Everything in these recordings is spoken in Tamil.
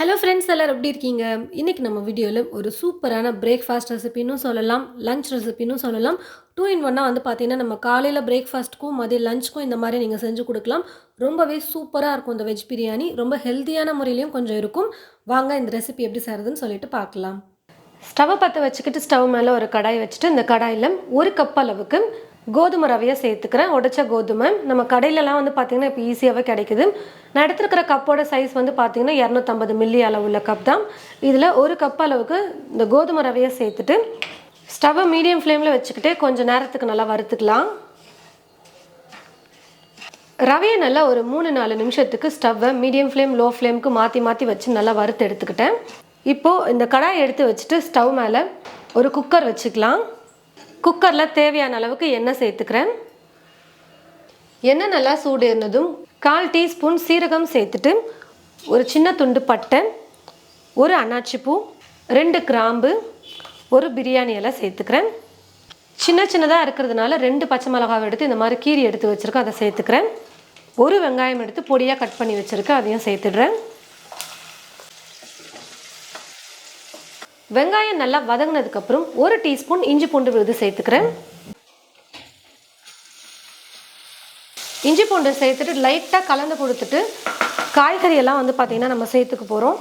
ஹலோ ஃப்ரெண்ட்ஸ் எல்லோரும் எப்படி இருக்கீங்க? இன்றைக்கி நம்ம வீடியோவில் ஒரு சூப்பரான பிரேக்ஃபாஸ்ட் ரெசிபின்னு சொல்லலாம் லஞ்ச் ரெசிபின்னு சொல்லலாம். டூ இன் ஒன்னாக வந்து பார்த்தீங்கன்னா நம்ம காலையில் பிரேக்ஃபாஸ்ட்டுக்கும் மதியம் லஞ்சுக்கும் இந்த மாதிரி நீங்கள் செஞ்சு கொடுக்கலாம். ரொம்பவே சூப்பராக இருக்கும் இந்த வெஜ் பிரியாணி. ரொம்ப ஹெல்த்தியான முறையிலையும் கொஞ்சம் இருக்கும். வாங்க இந்த ரெசிபி எப்படி செய்கிறதுன்னு சொல்லிட்டு பார்க்கலாம் ஸ்டவ்வை பற்ற வச்சுக்கிட்டு ஸ்டவ் மேலே ஒரு கடாய் வச்சுட்டு இந்த கடாயில் ஒரு கப் அளவுக்கு கோதுமை ரவையை சேர்த்துக்கிறேன். உடைச்ச கோதுமை. நம்ம கடையிலலாம் வந்து பார்த்திங்கன்னா இப்போ ஈஸியாகவே கிடைக்குது. நான் எடுத்துருக்கிற கப்போட சைஸ் வந்து பார்த்திங்கன்னா இரநூத்தம்பது மில்லி அளவுள்ள கப் தான். இதில் ஒரு கப் அளவுக்கு இந்த கோதுமை ரவையை சேர்த்துட்டு ஸ்டவ்வை மீடியம் ஃப்ளேமில் வச்சுக்கிட்டு கொஞ்சம் நேரத்துக்கு நல்லா வறுத்துக்கலாம். ரவையை நல்லா ஒரு மூணு நாலு நிமிஷத்துக்கு ஸ்டவ்வை மீடியம் ஃப்ளேம் லோ ஃப்ளேமுக்கு மாற்றி மாற்றி வச்சு நல்லா வறுத்து எடுத்துக்கிட்டேன். இப்போது இந்த கடாயை எடுத்து வச்சுட்டு ஸ்டவ் மேலே ஒரு குக்கர் வச்சுக்கலாம். குக்கரில் தேவையான அளவுக்கு எண்ணெய் சேர்த்துக்கிறேன். எண்ணெய் நல்லா சூடு இருந்ததும் கால் டீஸ்பூன் சீரகம் சேர்த்துட்டு ஒரு சின்ன துண்டு பட்டை ஒரு அன்னாச்சி பூ ரெண்டு கிராம்பு ஒரு பிரியாணி எல்லாம் சேர்த்துக்கிறேன். சின்ன சின்னதாக இருக்கிறதுனால ரெண்டு பச்சை மிளகாவை எடுத்து இந்த மாதிரி கீரி எடுத்து வச்சுருக்கேன் அதை சேர்த்துக்கிறேன். ஒரு வெங்காயம் எடுத்து பொடியாக கட் பண்ணி வச்சுருக்கேன் அதையும் சேர்த்துடுறேன். வெங்காயம் நல்லா வதங்கினதுக்கப்புறம் ஒரு டீஸ்பூன் இஞ்சி பூண்டு விழுது சேர்த்துக்கிறேன். இஞ்சி பூண்டு சேர்த்துட்டு லைட்டாக கலந்து கொடுத்துட்டு காய்கறியெல்லாம் வந்து பார்த்திங்கன்னா நம்ம சேர்த்துக்க போகிறோம்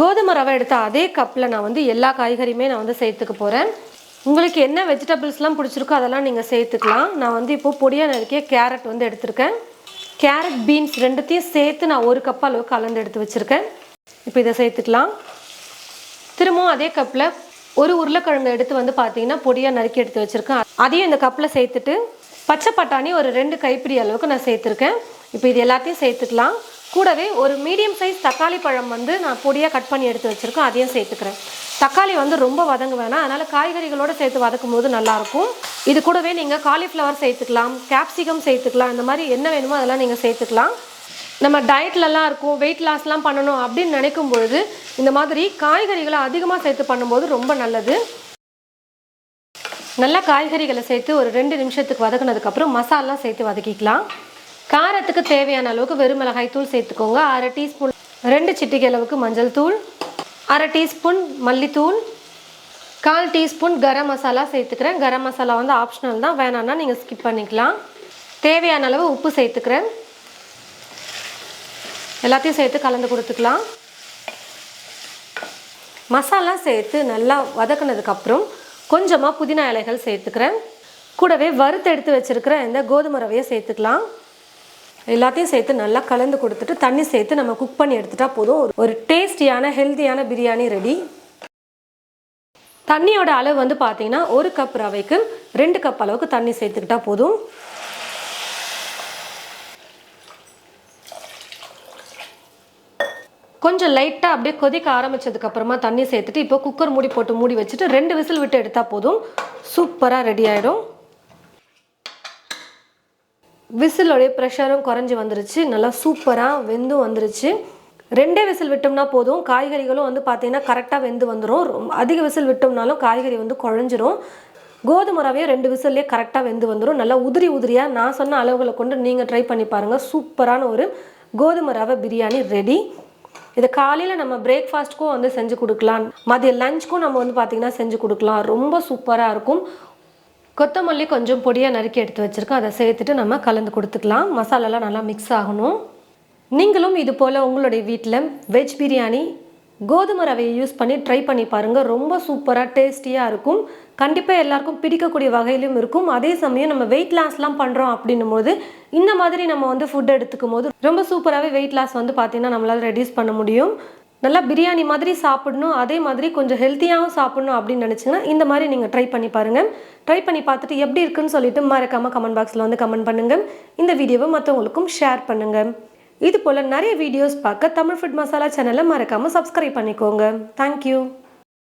கோதுமை ரவை எடுத்த அதே கப்பில் நான் வந்து எல்லா காய்கறியுமே நான் வந்து சேர்த்துக்க போகிறேன் உங்களுக்கு என்ன வெஜிடபிள்ஸ்லாம் பிடிச்சிருக்கோ அதெல்லாம் நீங்கள் சேர்த்துக்கலாம். நான் வந்து இப்போது பொடியாக நறுக்கிய கேரட் வந்து எடுத்திருக்கேன். கேரட் பீன்ஸ் ரெண்டுத்தையும் சேர்த்து நான் ஒரு கப் அளவுக்கு கலந்து எடுத்து வச்சுருக்கேன். இப்போ இதை சேர்த்துக்கலாம். திரும்பவும் அதே கப்பில் ஒரு உருளைக்கிழங்கு எடுத்து வந்து பார்த்தீங்கன்னா பொடியாக நறுக்கி எடுத்து வச்சுருக்கேன். அதையும் இந்த கப்பில் சேர்த்துட்டு பச்சை பட்டாணி ஒரு ரெண்டு கைப்பிடி அளவுக்கு நான் சேர்த்துருக்கேன். இப்போ இது எல்லாத்தையும் சேர்த்துக்கலாம். கூடவே ஒரு மீடியம் சைஸ் தக்காளி பழம் வந்து நான் பொடியாக கட் பண்ணி எடுத்து வச்சுருக்கேன். அதையும் சேர்த்துக்கிறேன். தக்காளி வந்து ரொம்ப வதங்க வேணாம். அதனால் காய்கறிகளோடு சேர்த்து வதக்கும் போது நல்லாயிருக்கும் இது கூடவே நீங்கள் காலிஃப்ளவர் சேர்த்துக்கலாம். கேப்சிகம் சேர்த்துக்கலாம். இந்த மாதிரி என்ன வேணுமோ அதெல்லாம் நீங்கள் சேர்த்துக்கலாம். நம்ம டயட்லலாம் இருக்கும் வெயிட் லாஸ்லாம் பண்ணணும் அப்படின்னு நினைக்கும் பொழுது இந்த மாதிரி காய்கறிகளை அதிகமாக சேர்த்து பண்ணும்போது ரொம்ப நல்லது. நல்லா காய்கறிகளை சேர்த்து ஒரு ரெண்டு நிமிஷத்துக்கு வதக்குனதுக்கப்புறம் மசாலாம் சேர்த்து வதக்கிக்கலாம். காரத்துக்கு தேவையான அளவுக்கு வெறும் மிளகாய் தூள் சேர்த்துக்கோங்க. அரை டீஸ்பூன் ரெண்டு சிட்டிகை அளவுக்கு மஞ்சள் தூள் அரை டீஸ்பூன் மல்லித்தூள் கால் டீஸ்பூன் கரம் மசாலா சேர்த்துக்கிறேன். கரம் மசாலா வந்து ஆப்ஷனல் தான். வேணான்னா நீங்கள் ஸ்கிப் பண்ணிக்கலாம். தேவையான அளவு உப்பு சேர்த்துக்கிறேன். எல்லாத்தையும் சேர்த்து கலந்து கொடுத்துக்கலாம். மசாலா சேர்த்து நல்லா வதக்குனதுக்கப்புறம் கொஞ்சமாக புதினா இலைகள் சேர்த்துக்கிறேன். கூடவே வறுத்து எடுத்து வச்சுருக்கிற இந்த கோதுமை ரவையை சேர்த்துக்கலாம். எல்லாத்தையும் சேர்த்து நல்லா கலந்து கொடுத்துட்டு தண்ணி சேர்த்து நம்ம குக் பண்ணி எடுத்துட்டா போதும். ஒரு டேஸ்டியான ஹெல்த்தியான பிரியாணி ரெடி தண்ணியோட அளவு வந்து பார்த்தீங்கன்னா ஒரு கப் ரவைக்கு ரெண்டு கப் அளவுக்கு தண்ணி சேர்த்துக்கிட்டா போதும். கொஞ்சம் லைட்டாக அப்படியே கொதிக்க ஆரம்பித்ததுக்கு அப்புறமா தண்ணி சேர்த்துட்டு இப்போ குக்கர் மூடி போட்டு மூடி வச்சுட்டு ரெண்டு விசில் விட்டு எடுத்தால் போதும். சூப்பராக ரெடி ஆகிடும் விசிலோடைய ப்ரெஷரும் குறைஞ்சி வந்துருச்சு. நல்லா சூப்பராக வெந்தும் வந்துருச்சு. ரெண்டே விசில் விட்டோம்னா போதும். காய்கறிகளும் வந்து பார்த்தீங்கன்னா கரெக்டாக வெந்து வந்துடும் ரொம்ப அதிக விசில் விட்டோம்னாலும் காய்கறி வந்து குழஞ்சிரும். கோதுமை ரவையும் ரெண்டு விசில்லே கரெக்டாக வெந்து வந்துடும் நல்லா உதிரி உதிரியாக நான் சொன்ன அளவுகளை கொண்டு நீங்கள் ட்ரை பண்ணி பாருங்கள் சூப்பரான ஒரு கோதுமை ரவை பிரியாணி ரெடி இதை காலையில் நம்ம பிரேக்ஃபாஸ்ட்டுக்கும் வந்து செஞ்சு கொடுக்கலாம். மதிய லஞ்சுக்கும் நம்ம வந்து பார்த்திங்கன்னா செஞ்சு கொடுக்கலாம். ரொம்ப சூப்பராக இருக்கும். கொத்தமல்லி கொஞ்சம் பொடியாக நறுக்கி எடுத்து வச்சுருக்கோம். அதை சேர்த்துட்டு நம்ம கலந்து கொடுத்துக்கலாம். மசாலாலாம் நல்லா மிக்ஸ் ஆகணும். நீங்களும் இது போல் உங்களுடைய வீட்டில் வெஜ் பிரியாணி கோதுமை ரவையை யூஸ் பண்ணி ட்ரை பண்ணி பாருங்கள் ரொம்ப சூப்பராக டேஸ்டியாக இருக்கும். கண்டிப்பாக எல்லாருக்கும் பிடிக்கக்கூடிய வகையிலும் இருக்கும். அதே சமயம் நம்ம வெயிட் லாஸ்லாம் பண்ணுறோம் அப்படின்னும் போது இந்த மாதிரி நம்ம வந்து ஃபுட் எடுத்துக்கும் போது ரொம்ப சூப்பராகவே வெயிட் லாஸ் வந்து பார்த்திங்கன்னா நம்மளால் ரெடியூஸ் பண்ண முடியும். நல்லா பிரியாணி மாதிரி சாப்பிடணும். அதே மாதிரி கொஞ்சம் ஹெல்த்தியாகவும் சாப்பிடணும் அப்படின்னு நினச்சிங்கன்னா இந்த மாதிரி நீங்கள் ட்ரை பண்ணி பாருங்கள் ட்ரை பண்ணி பார்த்துட்டு எப்படி இருக்குன்னு சொல்லிட்டு மறக்காமல் கமெண்ட் பாக்ஸில் வந்து கமெண்ட் பண்ணுங்கள் இந்த வீடியோவை மற்றவங்களுக்கும் ஷேர் பண்ணுங்கள் இது போல் நிறைய வீடியோஸ் பார்க்க தமிழ் ஃபுட் மசாலா சேனலை மறக்காமல் சப்ஸ்கிரைப் பண்ணிக்கோங்க. தேங்க்யூ